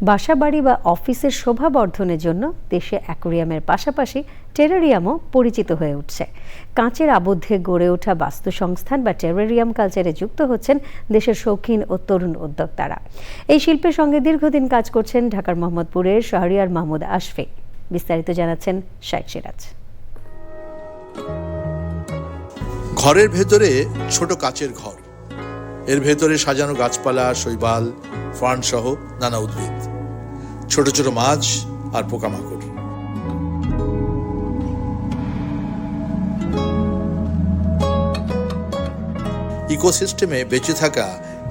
বাসাবাড়ি বা অফিসের শোভা বর্ধনের জন্য দেশে অ্যাকোরিয়ামের পাশাপাশি টেরারিয়ামও পরিচিত হয়ে উঠছে। কাঁচের আবদ্ধে গড়ে ওঠা বাস্তু সংস্থান বা টেরারিয়াম কালচারে যুক্ত হচ্ছেন দেশের শৌখিন ও তরুণ উদ্যোক্তারা। এই শিল্পের সঙ্গে দীর্ঘদিন কাজ করছেন ঢাকার মোহাম্মদপুরের শহরিয়ার মাহমুদ আশফি। বিস্তারিত জানাচ্ছেন শাইক সিরাজ। ঘরের ভেতরে ছোট কাচের ঘর। এর ভেতরে সাজানো গাছপালা, শৈবাল ফার্ন সহ নানা উদ্ভিদ। ছোট ছোট মাছ আর পোকামাকড়। ইকোসিস্টেমে বেঁচে থাকা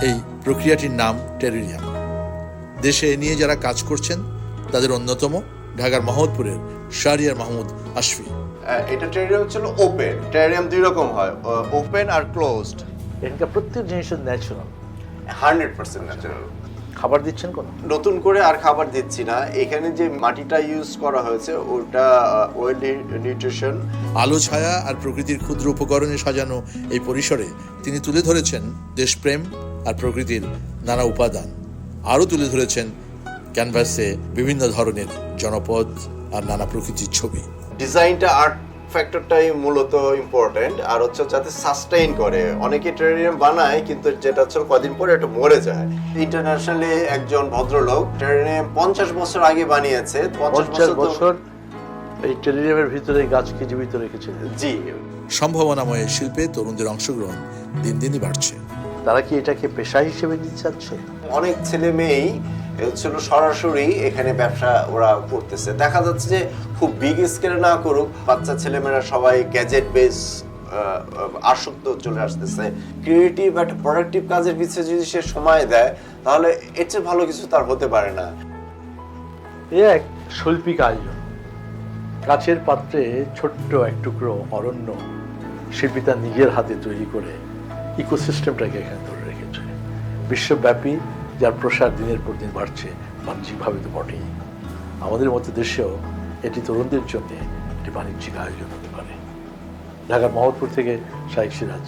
এই প্রক্রিয়াটির নাম টেরিরিয়াম দেশে এ নিয়ে যারা কাজ করছেন, তাদের অন্যতম ঢাকার মহম্মদপুরের শাহরিয়ার মাহমুদ আশফি। এটা টেরিয়াম হচ্ছিল ওপেন। টেরিয়াম দুই রকম হয় ওপেন আর ক্লোজড। এখানকার প্রত্যেক জিনিসের ন্যাচারাল হান্ড্রেড পার্সেন্ট ন্যাচারাল খাবার দিচ্ছেন কোনো? নতুন করে আর খাবার দিচ্ছি না। এখানে যে মাটিটা ইউজ করা হয়েছে ওটা ওয়েল নিউট্রিশন আলো ছায়া আর প্রকৃতির ক্ষুদ্র উপকরণে সাজানো এই পরিসরে তিনি তুলে ধরেছেন দেশপ্রেম আর প্রকৃতির নানা উপাদান। আরও তুলে ধরেছেন ক্যানভাসে বিভিন্ন ধরনের জনপদ আর নানা প্রকৃতির ছবি। ডিজাইনটা আর্ট ফ্যাক্টরটাই মূলত ইম্পর্টেন্ট আর হচ্ছে যাতে সাস্টেইন করে। অনেকে টেরিয়াম বানায় কিন্তু যেটা হচ্ছে কদিন পরে এটা মরে যায়। ইন্টারন্যাশনালি একজন ভদ্রলোক টেরিয়াম পঞ্চাশ বছর আগে বানিয়েছে পঞ্চাশ বছর এই টেলিরিয়ামের ভিতরে গাছকে জীবিত রেখেছিলেন? জি। সম্ভাবনাময় শিল্পে তরুণদের অংশগ্রহণ দিন দিনই বাড়ছে। তারা কি এটাকে পেশা হিসেবে নিতে চাচ্ছে? অনেক ছেলে মেয়েই ছিল সরাসরি এখানে ব্যবসা ওরা করতেছে। দেখা যাচ্ছে যে খুব বিগ স্কেলে না করুক, বাচ্চা ছেলেমেয়েরা সবাই গ্যাজেট বেস আসক্ত চলে আসতেছে। ক্রিয়েটিভ একটা প্রোডাক্টিভ কাজের পিছনে যদি সে সময় দেয়, তাহলে এর চেয়ে ভালো কিছু তার হতে পারে না। এক শৈল্পিক আয়োজন। কাছের পাত্রে ছোট্ট এক টুকরো অরণ্য শিল্পী তার নিজের হাতে তৈরি করে ইকোসিস্টেমটাকে এখানে ধরে রেখেছে। বিশ্বব্যাপী যার প্রসার দিনের পর দিন বাড়ছে বাণিজ্যিকভাবে তো বটেই। আমাদের মতো দেশেও এটি তরুণদের জন্য একটি বাণিজ্যিক আয়োজন হতে পারে। ঢাকার মহৎপুর থেকে শাহিক সিরাজ।